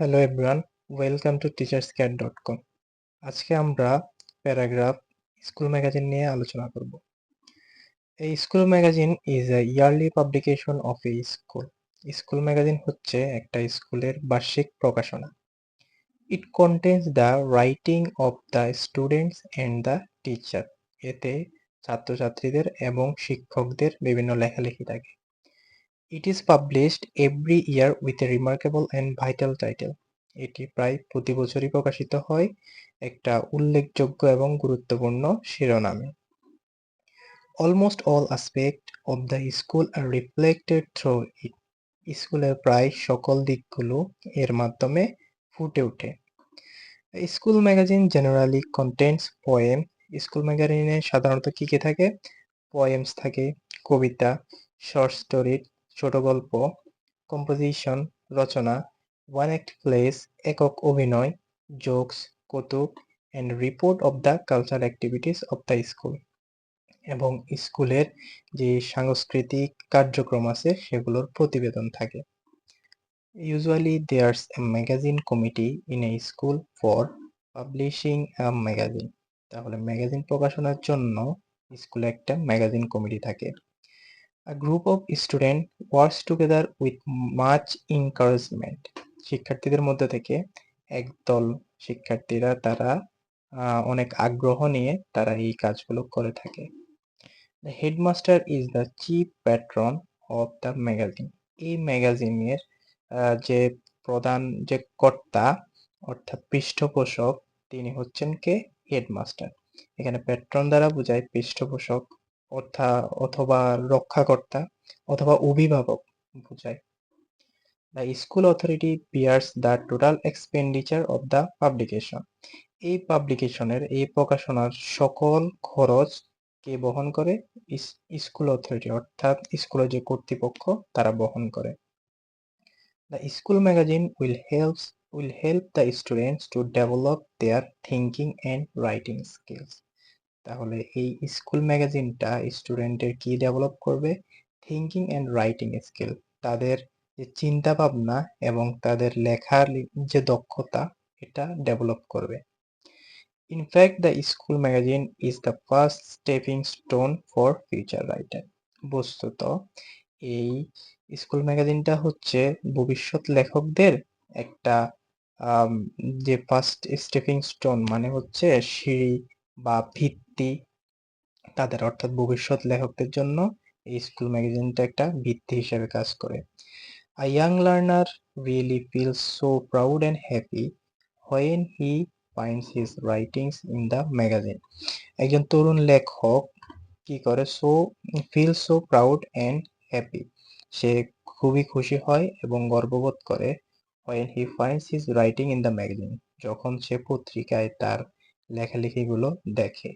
Hello everyone welcome to teachers cat dot com আজকে আমরা paragraph school magazine নিয়ে আলোচনা করব। এই school magazine is a yearly publication of a school school magazine হচ্ছে একটা স্কুলের বার্ষিক প্রকাশনা। It contains the writing of the students and the teacher এতে ছাত্রছাত্রীদের এবং শিক্ষকদের বিভিন্ন লেখালেখি থাকে। It is published every year with a remarkable and vital title এটি প্রায় প্রতি বছরই প্রকাশিত হয় একটা উল্লেখযোগ্য এবং গুরুত্বপূর্ণ শিরোনামে। Almost all aspect of the school are reflected through it স্কুলের প্রায় সকল দিকগুলো এর মাধ্যমে ফুটে ওঠে। School magazine generally contents poem school ম্যাগাজিনে সাধারণত কী কী থাকে? পোয়েমস থাকে, কবিতা শর্ট স্টোরি ছোট গল্প কম্পোজিশন রচনা ওয়ান অ্যাক্ট প্লেস একক অভিনয় জোকস কৌতুক and report of the culture activities of the school এবং স্কুলের যে সাংস্কৃতিক কার্যক্রম আছে, সেগুলোর প্রতিবেদন থাকে। Usually there's a magazine committee in a school for publishing a magazine তাহলে ম্যাগাজিন প্রকাশনার জন্য স্কুলে একটা ম্যাগাজিন কমিটি থাকে। A group of students works together with much encouragement. শিক্ষার্থীদের মধ্যে থেকে একদল শিক্ষার্থীরা তারা অনেক আগ্রহ নিয়ে তারা এই কাজগুলো করে থাকে। The headmaster is the chief patron of the magazine এই ম্যাগাজিনের যে প্রধান, যে কর্তা, অর্থাৎ পৃষ্ঠপোষক, তিনি হচ্ছেন কে? হেডমাস্টার এখানে প্যাট্রন দ্বারা বোঝায় পৃষ্ঠপোষক অর্থাৎ অথবা রক্ষাকর্তা অথবা অভিভাবক বোঝায়। The school authority bears the total expenditure of the publication এই পাবলিকেশনের এই প্রকাশনার সকল খরচ কে বহন করে? স্কুল অথরিটি অর্থাৎ স্কুলের যে কর্তৃপক্ষ, তারা বহন করে। The school magazine will helps will help the students to develop their thinking and writing skills তাহলে এই স্কুল ম্যাগাজিনটা স্টুডেন্টের কি ডেভেলপ করবে? থিঙ্কিং অ্যান্ড রাইটিং স্কিল তাদের যে চিন্তা ভাবনা এবং তাদের লেখার যে দক্ষতা, এটা ডেভেলপ করবে। In fact the school magazine is the first stepping stone for future writer বস্তুত, এই স্কুল ম্যাগাজিনটা হচ্ছে ভবিষ্যৎ লেখকদের একটা যে ফার্স্ট স্টেপিং স্টোন মানে হচ্ছে সিঁড়ি বা ভিত্তি তাদের, অর্থাৎ ভবিষ্যৎ লেখকদের জন্য এই স্কুল ম্যাগাজিনটা একটা ভিত্তি হিসেবে কাজ করে। A young learner really feel so proud and happy when he finds his writings in the magazine একজন তরুণ লেখক কি করে? So feel so proud and happy সে খুবই খুশি হয় এবং গর্ববোধ করে when he finds his writing in the magazine যখন সে পত্রিকায় তার লেখালেখিগুলো দেখে।